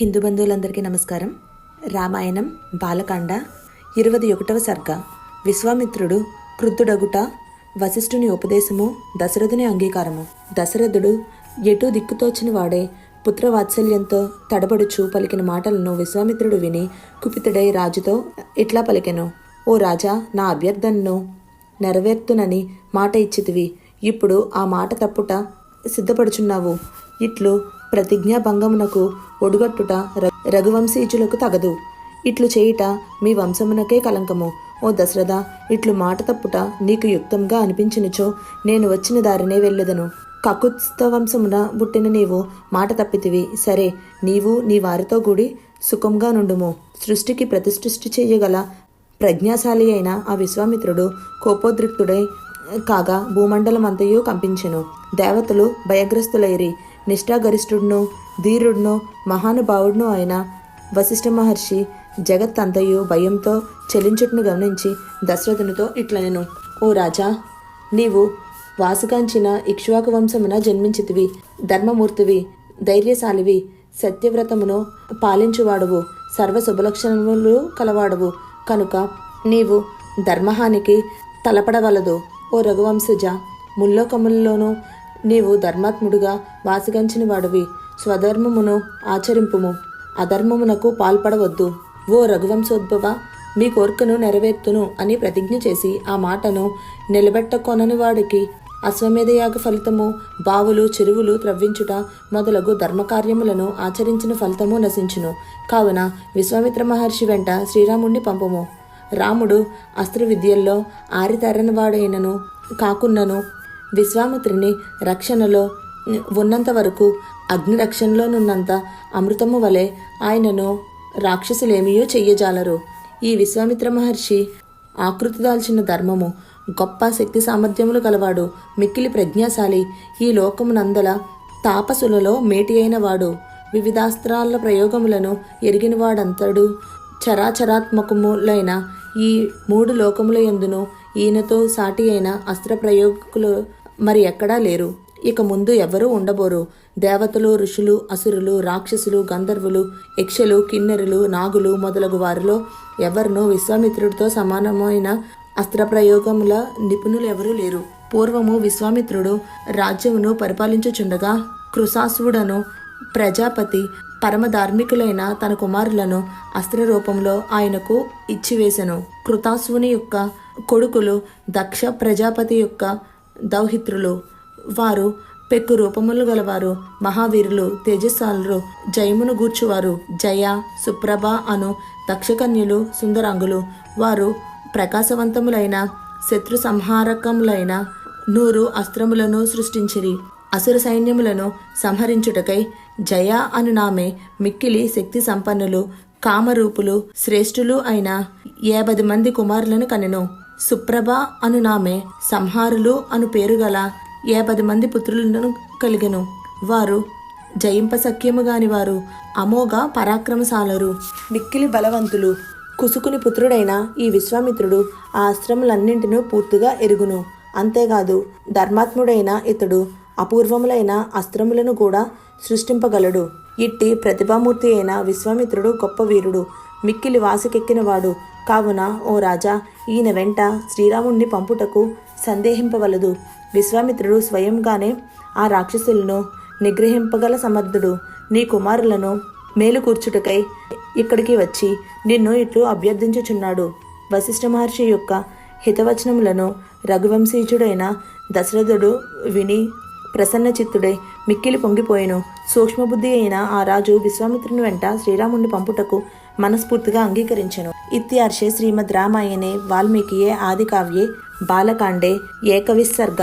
హిందూ బంధువులందరికీ నమస్కారం. రామాయణం బాలకాండ ఇరవది ఒకటవ సర్గ. విశ్వామిత్రుడు క్రుద్ధుడగుట వశిష్ఠుని ఉపదేశము దశరథుని అంగీకారము. దశరథుడు ఎటూ దిక్కుతోచిన వాడే పుత్రవాత్సల్యంతో తడబడుచు పలికిన మాటలను విశ్వామిత్రుడు విని కుపితుడై రాజుతో ఇట్లా పలికెను ఓ రాజా నా అభ్యర్థనను నెరవేర్తునని మాట ఇచ్చితివి. ఇప్పుడు ఆ మాట తప్పుట సిద్ధపడుచున్నావు. ఇట్లు ప్రతిజ్ఞాభంగమునకు ఒడుగట్టుట ర- రఘువంశీజులకు తగదు. ఇట్లు చేయుట మీ వంశమునకే కలంకము. ఓ దశరథ ఇట్లు మాట తప్పుట నీకు యుక్తంగా అనిపించినచో నేను వచ్చిన దారినే వెళ్ళదను. కకుత్స్థ వంశమున పుట్టిన నీవు మాట తప్పితివి. సరే నీవు నీ వారితో కూడి సుఖంగా నుండుము. సృష్టికి ప్రతిష్ఠిష్టి చేయగల ప్రజ్ఞాశాలి అయిన ఆ విశ్వామిత్రుడు కోపోద్రిక్తుడై కాగా భూమండలమంతయు కంపించెను. దేవతలు భయగ్రస్తులైరి. నిష్ఠాగరిష్ఠుడును ధీరుడును మహానుభావుడును అయిన వశిష్ఠ మహర్షి జగత్తంతయు భయంతో చెలించుటను గమనించి దశరథునితో ఇట్లనెను ఓ రాజా నీవు వాసుకాంచిన ఇక్ష్వాకు వంశమున జన్మించితివి ధర్మమూర్తివి ధైర్యశాలివి సత్యవ్రతమును పాలించువాడువు సర్వ శుభలక్షణములు కలవాడువు కనుక నీవు ధర్మహానికి తలపడవలదు ఓ రఘువంశజ ముల్లోకములలోనూ నీవు ధర్మాత్ముడుగా వాసిగంచిన వాడివి స్వధర్మమును ఆచరింపుము. అధర్మమునకు పాల్పడవద్దు. ఓ రఘువంశోద్భవ మీ కోరికను నెరవేర్తును అని ప్రతిజ్ఞ చేసి ఆ మాటను నిలబెట్టకొనని వాడికి అశ్వమేధయాగ ఫలితము బావులు చెరువులు త్రవ్వించుట మొదలగు ధర్మకార్యములను ఆచరించిన ఫలితము నశించును. కావున విశ్వామిత్ర మహర్షి వెంట శ్రీరాముణ్ణి పంపము. రాముడు అస్త్ర విద్యల్లో ఆరితెరనివాడైనను కాకున్నను విశ్వామిత్రుని రక్షణలో ఉన్నంత వరకు అగ్ని రక్షణలోనున్నంత అమృతము వలె ఆయనను రాక్షసులేమియో చెయ్యజాలరు. ఈ విశ్వామిత్ర మహర్షి ఆకృతి దాల్చిన ధర్మము గొప్ప శక్తి సామర్థ్యములు కలవాడు మిక్కిలి ప్రజ్ఞాశాలి ఈ లోకమునందల తాపసులలో మేటి అయిన వాడు. వివిధాస్త్రాల ప్రయోగములను ఎరిగినవాడంతడు. చరాచరాత్మకములైన ఈ మూడు లోకముల ఎందును ఈయనతో సాటి అయిన అస్త్ర ప్రయోగకులు మరి ఎక్కడా లేరు. ఇక ముందు ఎవరూ ఉండబోరు. దేవతలు ఋషులు అసురులు రాక్షసులు గంధర్వులు యక్షలు కిన్నెరులు నాగులు మొదలగు వారిలో ఎవరినూ విశ్వామిత్రుడితో సమానమైన అస్త్ర ప్రయోగముల నిపుణులు ఎవరూ లేరు. పూర్వము విశ్వామిత్రుడు రాజ్యమును పరిపాలించుచుండగా కృసాసువుడను ప్రజాపతి పరమధార్మికులైన తన కుమారులను అస్త్ర రూపంలో ఆయనకు ఇచ్చివేశను కృతాసువుని యొక్క కొడుకులు దక్ష ప్రజాపతి యొక్క దౌహిత్రులు. వారు పెక్కు రూపములు గలవారు మహావీరులు తేజస్సాలు జయమును గూర్చువారు. జయ సుప్రభ అను దక్షకన్యులు సుందరాంగులు. వారు ప్రకాశవంతములైన శత్రు సంహారకములైన నూరు అస్త్రములను సృష్టించిరి. అసుర సైన్యములను సంహరించుటకై జయ అను నామే మిక్కిలి శక్తి సంపన్నులు కామరూపులు శ్రేష్ఠులు అయిన యాభై మంది కుమారులను కనెను. సుప్రభ అను నామె సంహారులు అను పేరు గల మంది పుత్రులను కలిగెను. వారు జయింప సఖ్యము గాని వారు అమోఘ పరాక్రమశాలరు. మిక్కిలి బలవంతులు కుసుకుని పుత్రుడైన ఈ విశ్వామిత్రుడు ఆ అస్త్రములన్నింటినూ పూర్తిగా ఎరుగును. అంతేకాదు ధర్మాత్ముడైన ఇతడు అపూర్వములైన అస్త్రములను కూడా సృష్టింపగలడు. ఇట్టి ప్రతిభామూర్తి అయిన విశ్వామిత్రుడు గొప్ప వీరుడు. మిక్కిలి వాసుకెక్కినవాడు. కావున ఓ రాజా ఈయన వెంట శ్రీరాముణ్ణి పంపుటకు సందేహింపవలదు. విశ్వామిత్రుడు స్వయంగానే ఆ రాక్షసులను నిగ్రహింపగల సమర్థుడు. నీ కుమారులను మేలుకూర్చుటకై ఇక్కడికి వచ్చి నిన్ను ఇట్లు అభ్యర్థించుచున్నాడు. వశిష్ఠ మహర్షి యొక్క హితవచనములను రఘువంశీచుడైన దశరథుడు విని ప్రసన్న చిత్తుడై మిక్కిలి పొంగిపోయెను. సూక్ష్మబుద్ధి అయిన ఆ రాజు విశ్వామిత్రుని వెంట శ్రీరాముణ్ణి పంపుటకు మనస్ఫూర్తిగా అంగీకరించెను. ఇత్యార్షే శ్రీమద్ రామాయణే వాల్మీకియే ఆదికావ్యే బాలకాండే ఏకవిస్సర్గ